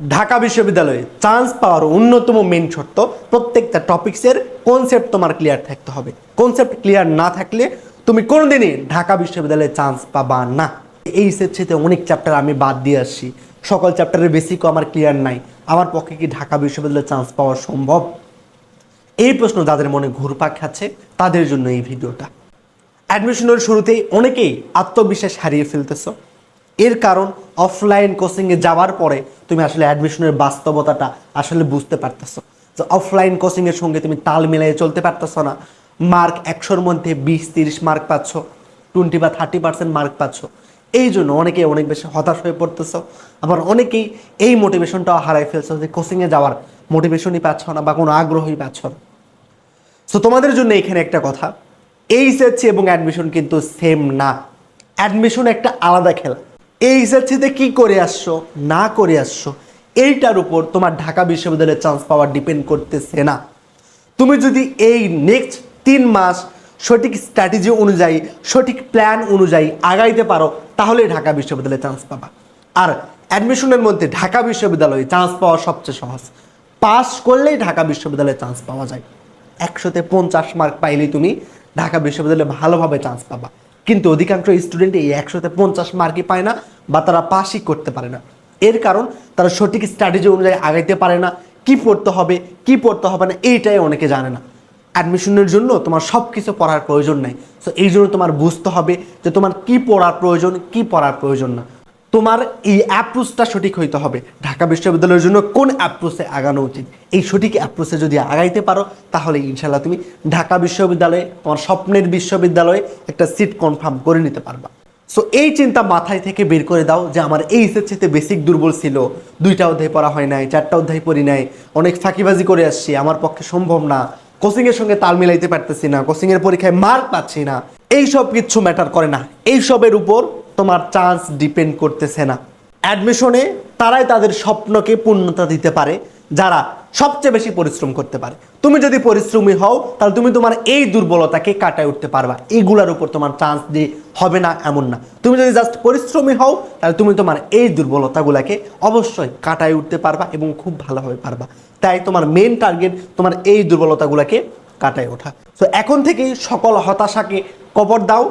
ঢাকা বিশ্ববিদ্যালয়ে চান্স পাওয়ার অন্যতম মেন শর্ত প্রত্যেকটা টপিক্সের কনসেপ্ট তোমার ক্লিয়ার থাকতে হবে। কনসেপ্ট ক্লিয়ার না থাকলে তুমি কোনোদিনই ঢাকা বিশ্ববিদ্যালয়ে চান্স পাবা না। এই সেটসিতে অনেক চ্যাপ্টার আমি বাদ দিয়ে আসছি। সকল চ্যাপ্টারের বেসিকও আমার ক্লিয়ার নাই। আমার পক্ষে কি ঢাকা বিশ্ববিদ্যালয়ে চান্স পাওয়া সম্ভব? এই প্রশ্ন যাদের মনে ঘুরপাক খাচ্ছে, তাদের জন্য এই ভিডিওটা। অ্যাডমিশনের শুরুতেই অনেকেই আত্মবিশ্বাস হারিয়ে ফেলতেছ। এর কারণ অফলাইন কোচিংয়ে যাওয়ার পরে তুমি আসলে অ্যাডমিশনের বাস্তবতাটা আসলে বুঝতে পারতেছো। যে অফলাইন কোচিংয়ের সঙ্গে তুমি তাল মিলিয়ে চলতে পারতেছো না। মার্ক একশোর মধ্যে বিশ, তিরিশ মার্ক পাচ্ছ টোয়েন্টি বা থার্টি পার্সেন্ট মার্ক পাচ্ছ। এই জন্য অনেকেই অনেক বেশি হতাশ হয়ে পড়তেছো। আবার অনেকেই এই মোটিভেশনটাও হারাই ফেলছো যে কোচিংয়ে যাওয়ার মোটিভেশনই পাচ্ছ না বা কোনো আগ্রহই পাচ্ছ না। সো তোমাদের জন্য এখানে একটা কথা। এইচএসসি এবং অ্যাডমিশন কিন্তু সেম না। অ্যাডমিশন একটা আলাদা খেলা। এইচএসসিতে কি করে আসছো, না করে আসছো, এইটার উপর তোমার ঢাকা বিশ্ববিদ্যালয়ের চান্স পাওয়ার ডিপেন্ড করতেছে না। তুমি যদি এই নেক্সট তিন মাস সঠিক স্ট্র্যাটেজি অনুযায়ী, সঠিক প্ল্যান অনুযায়ী আগাইতে পারো, তাহলে ঢাকা বিশ্ববিদ্যালয়ে চান্স পাবা। আর অ্যাডমিশনের মধ্যে ঢাকা বিশ্ববিদ্যালয়ে চান্স পাওয়া সবচেয়ে সহজ। পাস করলেই ঢাকা বিশ্ববিদ্যালয়ে চান্স পাওয়া যায়। একশোতে পঞ্চাশ মার্ক পাইলেই তুমি ঢাকা বিশ্ববিদ্যালয়ে ভালোভাবে চান্স পাবা। কিন্তু অধিকাংশ স্টুডেন্ট এই একশোতে পঞ্চাশ মার্কই পায় না বা তারা পাশই করতে পারে না। এর কারণ, তারা সঠিক স্ট্র্যাটেজি অনুযায়ী আগাইতে পারে না, কি পড়তে হবে, কি পড়তে হবে না, এইটাই অনেকে জানে না। অ্যাডমিশনের জন্য তোমার সব কিছু পড়ার প্রয়োজন নেই। সো এই জন্য তোমার বুঝতে হবে যে তোমার কি পড়ার প্রয়োজন, কি পড়ার প্রয়োজন না। তোমার এই অ্যাপ্রোচটা সঠিক হইতে হবে। ঢাকা বিশ্ববিদ্যালয়ের জন্য কোন অ্যাপ্রোচে আগানো উচিত? এই সঠিক অ্যাপ্রোচে যদি আগাইতে পারো, তাহলে ইনশাল্লাহ তুমি ঢাকা বিশ্ববিদ্যালয়ে, তোমার স্বপ্নের বিশ্ববিদ্যালয়ে একটা সিট কনফার্ম করে নিতে পারবা। সো এই চিন্তা মাথায় থেকে বের করে দাও যে আমার এই এসএসসিতে বেসিক দুর্বল ছিল। দুইটা অধ্যায় পড়া হয় নাই, চারটা অধ্যায় পড়ি নাই, অনেক ফাঁকিবাজি করে আসছি, আমার পক্ষে সম্ভব না। কোচিংয়ের সঙ্গে তাল মিলাইতে পারতেছি না কোচিংয়ের পরীক্ষায় মার্ক পাচ্ছি না। এই সব কিচ্ছু ম্যাটার করে না। এই সবের উপর তোমার চান্স ডিপেন্ড করতেছে না। অ্যাডমিশনে তারাই তাদের স্বপ্নকে পূর্ণতা দিতে পারে, যারা সবচেয়ে বেশি পরিশ্রম করতে পারে। তুমি যদি পরিশ্রমী হও, তাহলে তুমি তোমার এই দুর্বলতাকে কাটায় উঠতে পারবা। এইগুলার উপর তোমার চান্স দিয়ে হবে না, এমন না। তুমি যদি জাস্ট পরিশ্রমী হও, তাহলে তুমি তোমার এই দুর্বলতাগুলোকে অবশ্যই কাটায় উঠতে পারবা এবং খুব ভালোভাবে পারবা। তাই তোমার মেন টার্গেট তোমার এই দুর্বলতাগুলোকে কাটায় ওঠা। তো এখন থেকেই সকল হতাশাকে কবর দাও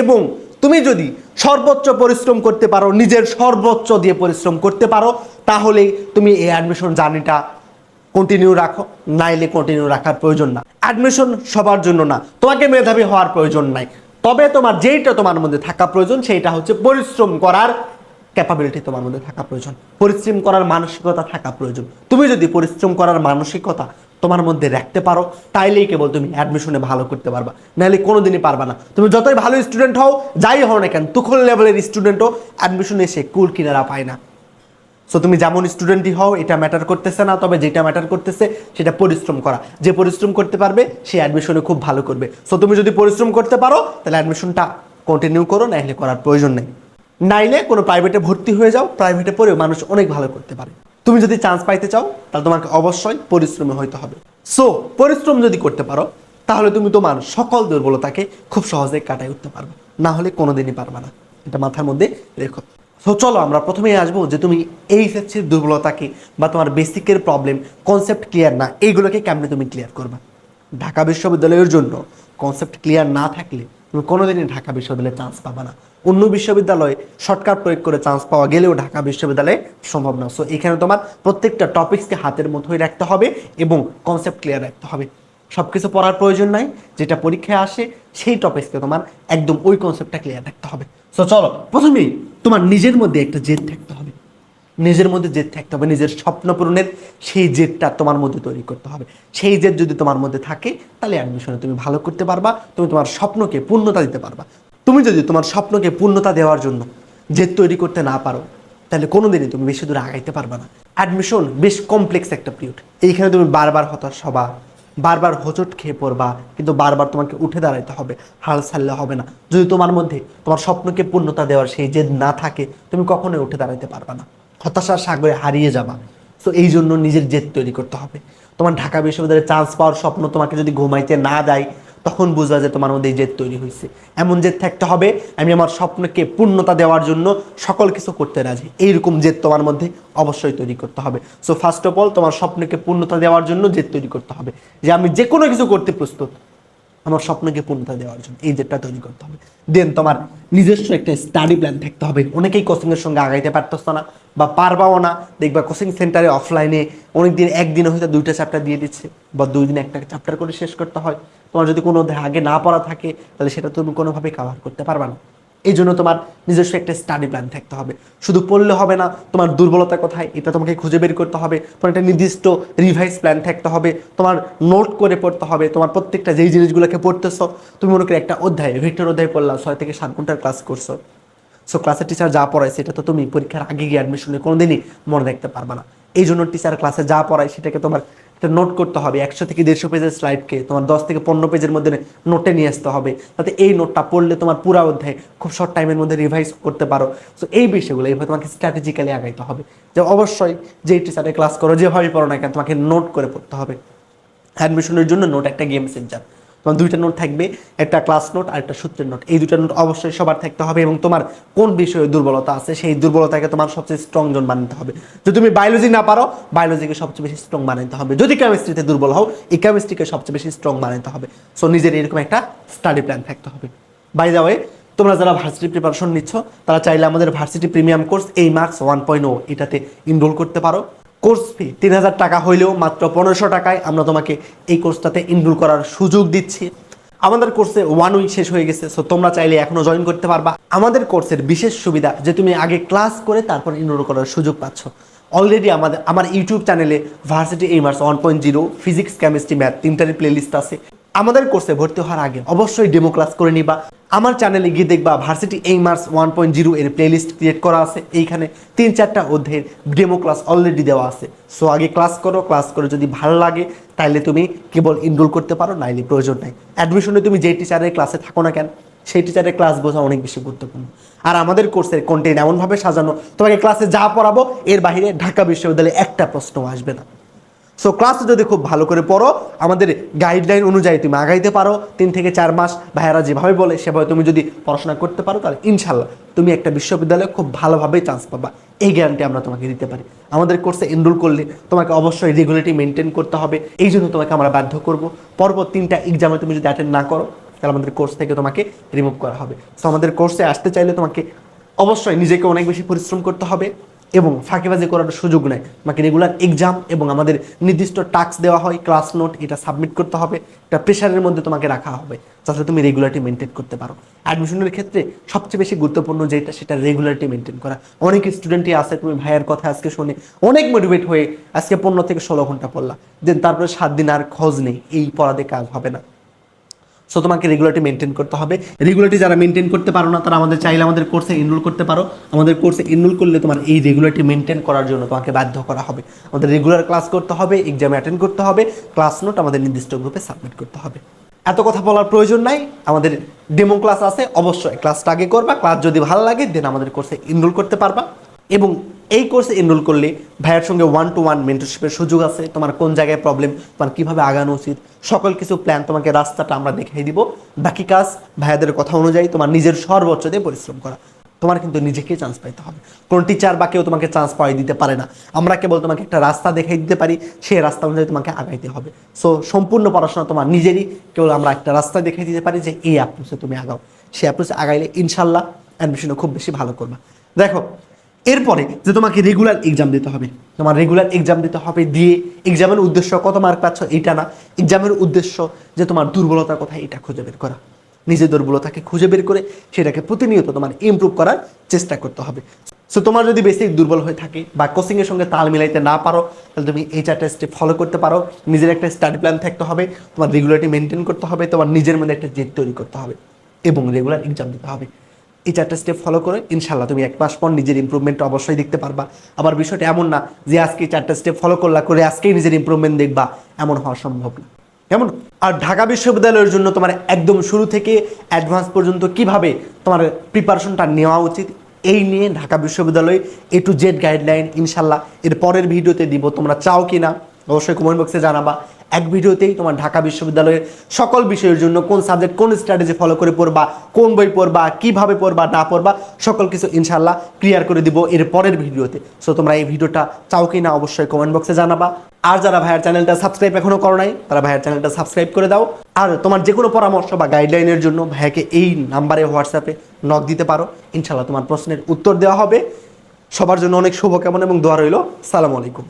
এবং তুমি যদি সর্বোচ্চ পরিশ্রম করতে পারো, নিজের সর্বোচ্চ দিয়ে পরিশ্রম করতে পারো তাহলেই তুমি এই অ্যাডমিশন জার্নিটা কন্টিনিউ রাখো। নাইলে কন্টিনিউ রাখার প্রয়োজন না। অ্যাডমিশন সবার জন্য না। তোমাকে মেধাবী হওয়ার প্রয়োজন নাই। তবে তোমার যেইটা তোমার মধ্যে থাকা প্রয়োজন, সেইটা হচ্ছে পরিশ্রম করার ক্যাপাবিলিটি তোমার মধ্যে থাকা প্রয়োজন। পরিশ্রম করার মানসিকতা থাকা প্রয়োজন। তুমি যদি পরিশ্রম করার মানসিকতা তোমার মধ্যে রাখতে পারো, তাইলেই কেবল তুমি অ্যাডমিশনে ভালো করতে পারবা। নাহলে কোনোদিনই পারবা না। তুমি যতই ভালো স্টুডেন্ট হও, যাই হও না কেন তুখল লেভেলের স্টুডেন্টও অ্যাডমিশনে এসে কুল কিনারা পায় না। সো তুমি যেমন স্টুডেন্টই হও, এটা ম্যাটার করতেছে না, তবে যেটা ম্যাটার করতেছে, সেটা পরিশ্রম করা। যে পরিশ্রম করতে পারবে, সে অ্যাডমিশনে খুব ভালো করবে। সো তুমি যদি পরিশ্রম করতে পারো, তাহলে অ্যাডমিশনটা কন্টিনিউ করো, নাইলে করার প্রয়োজন নেই। নাইলে কোনো প্রাইভেটে ভর্তি হয়ে যাও প্রাইভেটে পড়েও মানুষ অনেক ভালো করতে পারে। তুমি যদি চান্স পাইতে চাও, তাহলে তোমাকে অবশ্যই পরিশ্রমী হইতে হবে। সো পরিশ্রম যদি করতে পারো, তাহলে তুমি তোমার সকল দুর্বলতাকে খুব সহজে কাটাই উঠতে পারবে। না হলে কোনোদিনই পারবে না। এটা মাথার মধ্যে রেখো। তো চলো আমরা প্রথমেই আসব যে তুমি এই সেক্সের দুর্বলতাকে বা তোমার বেসিকের প্রবলেম কনসেপ্ট ক্লিয়ার না, এইগুলোকে কেমনে তুমি ক্লিয়ার করবা? ঢাকা বিশ্ববিদ্যালয়ের জন্য কনসেপ্ট ক্লিয়ার না থাকলে, তুমি কোনোদিনই ঢাকা বিশ্ববিদ্যালয়ে চান্স পাবা না। অন্য বিশ্ববিদ্যালয়ে শর্টকাট প্রয়োগ করে চান্স পাওয়া গেলেও ঢাকা বিশ্ববিদ্যালয়ে সম্ভব না। সো এখানে তোমার প্রত্যেকটা টপিক্সকে হাতের মধ্যেই রাখতে হবে এবং কনসেপ্ট ক্লিয়ার রাখতে হবে। সব কিছু পড়ার প্রয়োজন নাই, যেটা পরীক্ষায় আসে সেই টপিক্সকে তোমার একদম ওই কনসেপ্টটা ক্লিয়ার রাখতে হবে। সো চলো, প্রথমেই তোমার নিজের মধ্যে একটা জেদ থাকতে হবে। নিজের মধ্যে জেদ থাকতে হবে, নিজের স্বপ্ন পূরণের সেই জেদটা তোমার মধ্যে তৈরি করতে হবে। সেই জেদ যদি তোমার মধ্যে থাকে, তাহলে অ্যাডমিশনে তুমি ভালো করতে পারবা, তুমি তোমার স্বপ্নকে পূর্ণতা দিতে পারবা। তুমি যদি তোমার স্বপ্নকে পূর্ণতা দেওয়ার জন্য জেদ তৈরি করতে না পারো, তাহলে কোনো দিনই তুমি বেশি দূরে আগাইতে পারবে না। অ্যাডমিশন বেশ কমপ্লেক্স একটা পিরিয়ড এইখানে তুমি বারবার হতাশ হবা, বারবার হোঁচট খেয়ে পড়বা, কিন্তু বারবার তোমাকে উঠে দাঁড়াইতে হবে, হাল ছাড়লে হবে না। যদি তোমার মধ্যে তোমার স্বপ্নকে পূর্ণতা দেওয়ার সেই জেদ না থাকে, তুমি কখনোই উঠে দাঁড়াইতে পারবে না। হতাশার সাগরে হারিয়ে যাবা। তো এই জন্য নিজের জেদ তৈরি করতে হবে। তোমার ঢাকা বিশ্ববিদ্যালয়ে চান্স পাওয়ার স্বপ্ন তোমাকে যদি ঘুমাইতে না দেয় তখন বুঝবা যে তোমার মধ্যে এই জেদ তৈরি হয়েছে। এমন জেদ থাকতে হবে, আমি আমার স্বপ্নকে পূর্ণতা দেওয়ার জন্য সকল কিছু করতে রাজি। এইরকম জেদ তোমার মধ্যে অবশ্যই তৈরি করতে হবে। সো ফার্স্ট অফ অল তোমার স্বপ্নকে পূর্ণতা দেওয়ার জন্য জেদ তৈরি করতে হবে। যে আমি যে কোনো কিছু করতে প্রস্তুত আমার স্বপ্নকে পূর্ণতা দেওয়ার জন্য এই জেটটা তৈরি করতে হবে। দেন তোমার নিজস্ব একটা স্টাডি প্ল্যান থাকতে হবে। অনেকেই কোচিং এর সঙ্গে আগাইতে পারতো না বা পারবাও না। দেখবা কোচিং সেন্টারে অফলাইনে অনেক অনেকদিন, একদিনে হয়তো দুইটা চ্যাপ্টার দিয়ে দিচ্ছে বা দুই দিন একটা চ্যাপ্টার করে শেষ করতে হয়। তোমার যদি কোনো আগে না পড়া থাকে, তাহলে সেটা তুমি কোনোভাবেই কাভার করতে পারবা না। এই জন্য তোমার নিজস্ব একটা স্টাডি প্ল্যান থাকতে হবে। শুধু পড়লে হবে না, তোমার দুর্বলতা কোথায়? এটা তোমাকে খুঁজে বের করতে হবে। তোমার একটা নির্দিষ্ট রিভাইস প্ল্যান থাকতে হবে। তোমার নোট করে পড়তে হবে। তোমার প্রত্যেকটা যেই জিনিসগুলোকে পড়তেছো, তুমি মনে করি একটা অধ্যায়, ভিক্টর অধ্যায় পড়লাম ছয় থেকে সাত ঘণ্টার ক্লাস করছ। সো ক্লাসের টিচার যা পড়ায়, সেটা তো তুমি পরীক্ষার আগে গিয়ে অ্যাডমিশনে কোনোদিনই মনে রাখতে পারবে না। এই জন্য টিচার ক্লাসে যা পড়ায়, সেটাকে তোমার একটা নোট করতে হবে। একশো থেকে দেড়শো পেজের স্লাইডকে তোমার দশ থেকে পনেরো পেজের মধ্যে নোটে নিয়ে আসতে হবে। তাতে এই নোটটা পড়লে তোমার পুরো অধ্যায় খুব শর্ট টাইমের মধ্যে রিভাইজ করতে পারো। সো এই বিষয়গুলো এইভাবে তোমাকে স্ট্র্যাটেজিক্যালি আগাইতে হবে। যে অবশ্যই যেই টিচারে ক্লাস করো, যেভাবেই পড়ো না কেন, তোমাকে নোট করে পড়তে হবে। অ্যাডমিশনের জন্য নোট একটা গেম সেন্টার তোমার দুইটা নোট থাকবে, একটা ক্লাস নোট আর একটা সূত্রের নোট এই দুইটা নোট অবশ্যই সবার থাকতে হবে এবং তোমার কোন বিষয়ে দুর্বলতা আছে, সেই দুর্বলতাকে তোমার সবচেয়ে স্ট্রং জোন বানাতে হবে। যদি তুমি বায়োলজি না পারো বায়োলজিকে সবচেয়ে বেশি স্ট্রং বানাতে হবে। যদি কেমিস্ট্রিতে দুর্বল হও, এই কেমিস্ট্রিকে সবচেয়ে বেশি স্ট্রং বানাতে হবে। সো নিজের এরকম একটা স্টাডি প্ল্যান থাকতে হবে। বাই দা ওয়ে তোমরা যারা ভার্সিটি প্রিপারেশন নিচ্ছ, তারা চাইলে আমাদের ভার্সিটি প্রিমিয়াম কোর্স এই মার্কস ওয়ান পয়েন্ট ও এটাতে ইনরোল করতে পারো। কোর্স ফি তিন হাজার টাকা হইলেও মাত্র পনেরোশো টাকায় আমরা তোমাকে এই কোর্সটাতে ইনরোল করার সুযোগ দিচ্ছি। আমাদের কোর্সে ওয়ান উইক শেষ হয়ে গেছে সো তোমরা চাইলে এখনও জয়েন করতে পারবা। আমাদের কোর্সের বিশেষ সুবিধা যে তুমি আগে ক্লাস করে তারপর ইনরোল করার সুযোগ পাচ্ছ। অলরেডি আমাদের, আমার ইউটিউব চ্যানেলে varsity aimers one point zero physics chemistry math তিনটারই playlist আছে। আমাদের কোর্সে ভর্তি হওয়ার আগে অবশ্যই ডেমো ক্লাস করে নিবা। আমার চ্যানেলে গিয়ে দেখবা varsity aimers one point zero এর প্লেলিস্ট ক্রিয়েট করা আছে। এইখানে তিন চারটা অধ্যায়ের ডেমো ক্লাস অলরেডি দেওয়া আছে। সো আগে ক্লাস করো ক্লাস করে যদি ভালো লাগে তাহলে তুমি কেবল ইনরোল করতে পারো, নাইলে প্রয়োজন নাই। অ্যাডমিশনে তুমি যে টিচারের ক্লাসে থাকো না কেন, সেই টিচারের ক্লাস বোঝা অনেক বেশি গুরুত্বপূর্ণ। আর আমাদের কোর্সের কন্টেন্ট এমনভাবে সাজানো, তোমাকে ক্লাসে যা পড়াবো, এর বাইরে ঢাকা বিশ্ববিদ্যালয়ে একটা প্রশ্ন আসবে না। সো ক্লাস যদি খুব ভালো করে পড়ো, আমাদের গাইডলাইন অনুযায়ী তুমি আগাইতে পারো, তিন থেকে চার মাস, ভাইয়ারা যেভাবে বলে, সেভাবে তুমি যদি পড়াশোনা করতে পারো, তাহলে ইনশাল্লাহ তুমি একটা বিশ্ববিদ্যালয়ে খুব ভালোভাবেই চান্স পাবা। এই গ্যারান্টি আমরা তোমাকে দিতে পারি। আমাদের কোর্সে এনরোল করলে তোমাকে অবশ্যই রেগুলারিটি মেনটেন করতে হবে। এই জন্য তোমাকে আমরা বাধ্য করব। পরপর তিনটা এক্সামে তুমি যদি অ্যাটেন্ড না করো, তাহলে আমাদের কোর্স থেকে তোমাকে রিমুভ করা হবে। সো আমাদের কোর্সে আসতে চাইলে তোমাকে অবশ্যই নিজেকে অনেক বেশি পরিশ্রম করতে হবে। এবং ফাঁকিবাজি করার সুযোগ নেই। তোমাকে রেগুলার এক্সাম এবং আমাদের নির্দিষ্ট টাস্ক দেওয়া হয় ক্লাস নোট এটা সাবমিট করতে হবে একটা প্রেশারের মধ্যে তোমাকে রাখা হবে, যাতে তুমি রেগুলারিটি মেনটেন করতে পারো। অ্যাডমিশনের ক্ষেত্রে সবচেয়ে বেশি গুরুত্বপূর্ণ যেটা, সেটা রেগুলারিটি মেনটেন করা। অনেক স্টুডেন্টই আছে, তুমি ভাইয়ের কথা আজকে শুনে অনেক মোটিভেট হয়ে আজকে পনেরো থেকে ষোলো ঘণ্টা পড়লা। দেন তারপরে সাত দিন আর খোঁজ নেই, এই পড়াতে কাজ হবে না। সো তোমাকে রেগুলারটি মেনটেন করতে হবে। রেগুলারটি যারা মেনটেন করতে পারো না, তারা আমাদের চাইলে আমাদের কোর্সে এনরোল করতে পারো। আমাদের কোর্সে এনরোল করলে তোমার এই রেগুলারটি মেনটেন করার জন্য তোমাকে বাধ্য করা হবে। আমাদের রেগুলার ক্লাস করতে হবে এক্সামে অ্যাটেন্ড করতে হবে ক্লাস নোট আমাদের নির্দিষ্ট গ্রুপে সাবমিট করতে হবে। এত কথা বলার প্রয়োজন নাই। আমাদের ডেমো ক্লাস আছে, অবশ্যই ক্লাসটা আগে করবা। ক্লাস যদি ভালো লাগে দেন আমাদের কোর্সে এনরোল করতে পারবা। এবং এই কোর্সে এনরোল করলে ভাইয়ের সঙ্গে ওয়ান টু ওয়ান মেন্টরশিপের সুযোগ আছে। তোমার কোন জায়গায় প্রবলেম তোমার কীভাবে আগানো উচিত, সকল কিছু প্ল্যান তোমাকে রাস্তাটা আমরা দেখিয়ে দিব। বাকি কাজ ভাইয়াদের কথা অনুযায়ী তোমার নিজের সর্বোচ্চ দিয়ে পরিশ্রম করা। তোমার কিন্তু নিজেকেই চান্স পাইতে হবে। কোন টিচার বা কেউ তোমাকে চান্স পাই দিতে পারে না। আমরা কেবল তোমাকে একটা রাস্তা দেখাই দিতে পারি, সেই রাস্তা অনুযায়ী তোমাকে আগাইতে হবে। সো সম্পূর্ণ পড়াশোনা তোমার নিজেরই, কেবল আমরা একটা রাস্তা দেখাই দিতে পারি যে এই অ্যাপ্রোচে তুমি আগাও। সেই অ্যাপ্রোচে আগাইলে ইনশাল্লাহ অ্যাডমিশনও খুব বেশি ভালো করবা। দেখো এরপরে যে তোমাকে রেগুলার এক্সাম দিতে হবে। তোমার রেগুলার এক্সাম দিতে হবে দিয়ে এক্সামের উদ্দেশ্য কত মার্ক পাচ্ছ এটা না। এক্সামের উদ্দেশ্য যে তোমার দুর্বলতা কোথায় এটা খুঁজে বের করা। নিজের দুর্বলতাকে খুঁজে বের করে সেটাকে প্রতিনিয়ত তোমার ইমপ্রুভ করার চেষ্টা করতে হবে। সো তোমার যদি বেসিক দুর্বল হয়ে থাকে বা কোচিংয়ের সঙ্গে তাল মিলাইতে না পারো, তাহলে তুমি এই চারটা স্টেপ ফলো করতে পারো। নিজের একটা স্টাডি প্ল্যান থাকতে হবে, তোমার রেগুলারিটি মেনটেন করতে হবে, তোমার নিজের মধ্যে একটা জেদ তৈরি করতে হবে এবং রেগুলার এক্সাম দিতে হবে। এই চারটা স্টেপ ফলো করে ইনশাল্লাহ তুমি এক মাস পর নিজের ইমপ্রুভমেন্টটা অবশ্যই দেখতে পারবা। আবার বিষয়টা এমন না যে আজকে চারটা স্টেপ ফলো করলা করে আজকেই নিজের ইমপ্রুভমেন্ট দেখবা, এমন হওয়া সম্ভব না। কেমন? আর ঢাকা বিশ্ববিদ্যালয়ের জন্য তোমার একদম শুরু থেকে অ্যাডভান্স পর্যন্ত কীভাবে তোমার প্রিপারেশনটা নেওয়া উচিত, এই নিয়ে ঢাকা বিশ্ববিদ্যালয় এ টু জেড গাইডলাইন ইনশাল্লাহ এর পরের ভিডিওতে দিব, তোমরা চাও কি না অবশ্যই কমেন্ট বক্সে জানাবা। এক ভিডিওতেই তোমার ঢাকা বিশ্ববিদ্যালয়ের সকল বিষয়ের জন্য কোন সাবজেক্ট, কোন স্ট্র্যাটেজি ফলো করে পড়বা, কোন বই পড়বা, কীভাবে পড়বা, না পড়বা, সকল কিছু ইনশাল্লাহ ক্লিয়ার করে দিব এর পরের ভিডিওতে। সো তোমরা এই ভিডিওটা চাও কি না অবশ্যই কমেন্ট বক্সে জানাবা। আর যারা ভাইয়ের চ্যানেলটা সাবস্ক্রাইব এখনও করো নাই, তারা ভাইয়ের চ্যানেলটা সাবস্ক্রাইব করে দাও। আর তোমার যে কোনো পরামর্শ বা গাইডলাইনের জন্য ভাইয়াকে এই নাম্বারে হোয়াটসঅ্যাপে নক দিতে পারো। ইনশাল্লাহ তোমার প্রশ্নের উত্তর দেওয়া হবে। সবার জন্য অনেক শুভকামনা এবং দোয়া রইল। সালাম আলাইকুম।